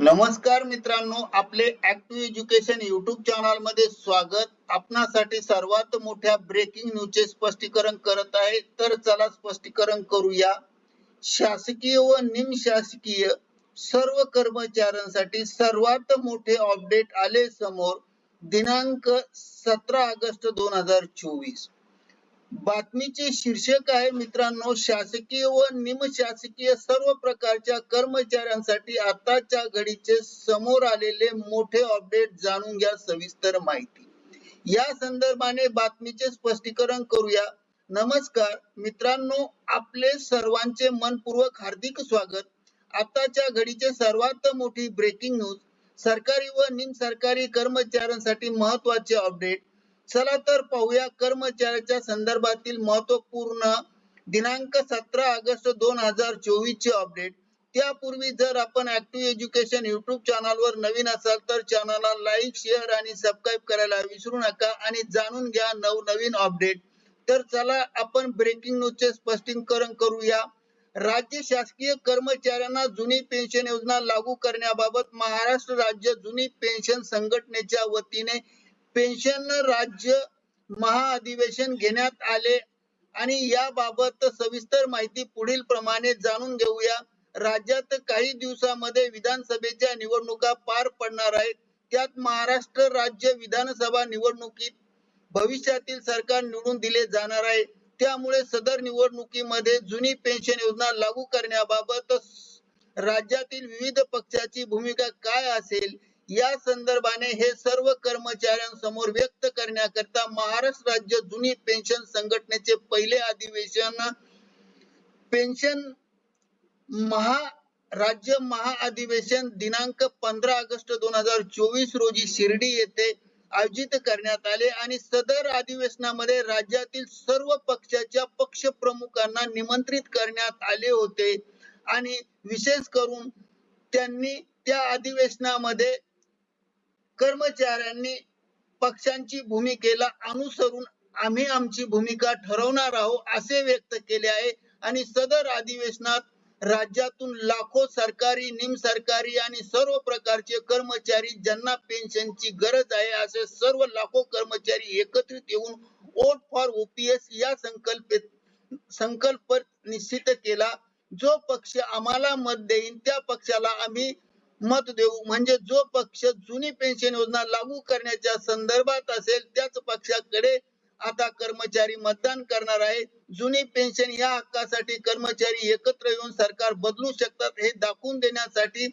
नमस्कार मित्रांनो आपले ऍक्टिव्ह एज्युकेशन युट्यूब चॅनलमध्ये स्वागत. आपणासाठी सर्वात मोठ्या ब्रेकिंग न्यूजचे स्पष्टीकरण करत आहे. तर चला स्पष्टीकरण करूया. शासकीय व निमशासकीय सर्व कर्मचाऱ्यांसाठी सर्वात मोठे अपडेट आले समोर. दिनांक सतरा ऑगस्ट दोन हजार चोवीस. बातमीचे शीर्षक आहे मित्रांनो शासकीय व निमशासकीय सर्व प्रकारच्या कर्मचाऱ्यांसाठी आताच्या घडीचे समोर आलेले मोठे अपडेट जाणून घ्या सविस्तर माहिती. या संदर्भाने बातमीचे स्पष्टीकरण करूया. नमस्कार मित्रांनो आपले सर्वांचे मनपूर्वक हार्दिक स्वागत. आताच्या घडीचे सर्वात मोठी ब्रेकिंग न्यूज सरकारी व निम सरकारी कर्मचाऱ्यांसाठी महत्त्वाचे अपडेट. चला तर पाहूया कर्मचाऱ्याच्या संदर्भातील महत्त्वपूर्ण दिनांक सतरा ऑगस्ट दोन हजार चोवीस चे अपडेट त्यापूर्वी जर आपण ऍक्टिव्ह एज्युकेशन युट्यूब चॅनल वर नवीन असाल तर चॅनलला लाईक शेअर आणि सबस्क्राईब करायला विसरू नका आणि जाणून घ्या नवनवीन अपडेट तर चला आपण ब्रेकिंग न्यूज चे स्पष्टीकरण करूया. राज्य शासकीय कर्मचाऱ्यांना जुनी पेन्शन योजना लागू करण्याबाबत महाराष्ट्र राज्य जुनी पेन्शन संघटनेच्या वतीने पेन्शन राज्य महाअधिवेशन घेण्यात आले. आणि याबाबत सविस्तर माहिती पुढील प्रमाणे जाणून घेऊया. राज्यात काही दिवसामध्ये विधानसभेच्या निवडणुका पार पडणार आहेत. त्यात महाराष्ट्र राज्य विधानसभा निवडणुकीत भविष्यातील सरकार निवडून दिले जाणार आहे. त्यामुळे सदर निवडणुकीमध्ये जुनी पेन्शन योजना लागू करण्याबाबत राज्यातील विविध पक्षाची भूमिका काय असेल या संदर्भाने हे सर्व कर्मचाऱ्यांसमोर व्यक्त करण्याकरता महाराष्ट्र राज्य जुनी पेन्शन संघटनेचे पहिले अधिवेशन पेन्शन महा राज्य महाअधिवेशन दिनांक पंधरा ऑगस्ट दोन हजार चोवीस रोजी शिर्डी येथे आयोजित करण्यात आले आणि सदर अधिवेशनामध्ये राज्यातील सर्व पक्षाच्या पक्ष प्रमुखांना निमंत्रित करण्यात आले होते. आणि विशेष करून त्यांनी त्या अधिवेशनामध्ये कर्मचाऱ्यांनी पक्षांची भूमिकेला अनुसरून आम्ही आमची भूमिका ठरवणार आहोत असे व्यक्त केले आहे. आणि सदर अधिवेशनात राज्यातून लाखो सरकारी निमसरकारी आणि सर्व प्रकारचे कर्मचारी ज्यांना पेन्शनची गरज आहे असे सर्व लाखो कर्मचारी एकत्रित येऊन वोट फॉर ओपीएस या संकल्पित संकल्प निश्चित केला. जो पक्ष आम्हाला मत देईन त्या पक्षाला आम्ही मत देऊ. म्हणजे जो पक्ष जुनी पेन्शन योजना लागू करण्याच्या संदर्भात असेल त्याच पक्षाकडे आता कर्मचारी मतदान करणार आहे. जुनी पेन्शन या हक्कासाठी कर्मचारी एकत्र येऊन सरकार बदलू शकतात हे दाखवून देण्यासाठी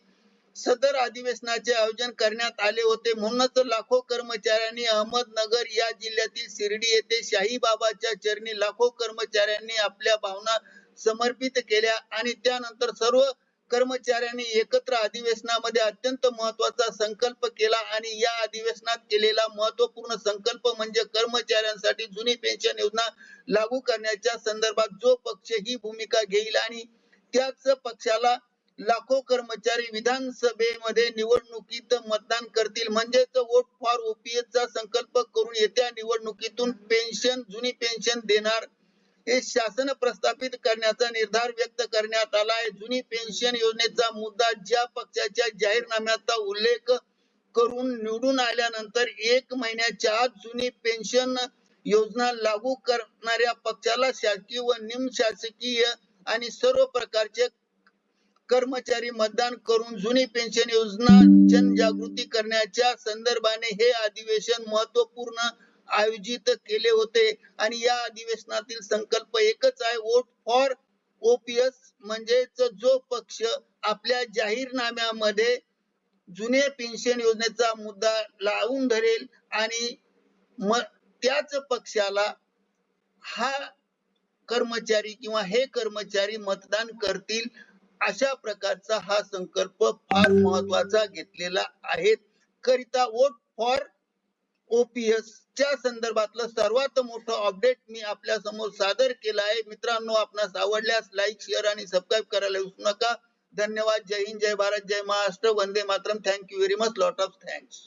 सदर अधिवेशनाचे आयोजन करण्यात आले होते. म्हणूनच लाखो कर्मचाऱ्यांनी अहमदनगर या जिल्ह्यातील शिर्डी येथे शाही बाबाच्या चरणी लाखो कर्मचाऱ्यांनी आपल्या भावना समर्पित केल्या आणि त्यानंतर सर्व कर्मचाऱ्यांनी एकत्र अधिवेशनामध्ये अत्यंत महत्त्वाचा संकल्प केला आणि या अधिवेशनात केलेला महत्त्वपूर्ण संकल्प म्हणजे कर्मचाऱ्यांसाठी जुनी पेन्शन योजना लागू करण्याच्या संदर्भात जो पक्ष ही भूमिका घेईल आणि त्याच पक्षाला लाखो कर्मचारी विधानसभेमध्ये निवडणुकीत मतदान करतील. म्हणजेच वोट फॉर ओपीएस चा संकल्प करून येत्या निवडणुकीतून पेन्शन जुनी पेन्शन देणार हे शासन प्रस्थापित करण्याचा निर्धार व्यक्त करण्यात आला आहे. जुनी पेन्शन योजनेचा मुद्दा ज्या पक्षाच्या जाहीरनाम्याचा उल्लेख करून निवडून आल्यानंतर एक महिन्याच्या आत जुनी पेन्शन योजना लागू करणाऱ्या पक्षाला शासकीय व निमशासकीय आणि सर्व प्रकारचे कर्मचारी मतदान करून जुनी पेन्शन योजना जनजागृती करण्याच्या संदर्भाने हे अधिवेशन महत्त्वपूर्ण आयोजित केले होते. आणि या अधिवेशनातील संकल्प एकच आहे वोट फॉर ओपीएस म्हणजेच जो पक्ष आपल्या जाहीरनाम्यामध्ये जुने पेन्शन योजनेचा मुद्दा लावून धरेल आणि त्याच पक्षाला हा कर्मचारी किंवा हे कर्मचारी मतदान करतील अशा प्रकारचा हा संकल्प फार महत्त्वाचा घेतलेला आहे. करिता वोट फॉर ओपीएस च्या संदर्भातलं सर्वात मोठं अपडेट मी आपल्यासमोर सादर केलं आहे. मित्रांनो आपणास आवडल्यास लाईक शेअर आणि सबस्क्राईब करायला विसरू नका. धन्यवाद. जय हिंद जय भारत जय महाराष्ट्र. वंदे Mataram. Thank you very much lot of thanks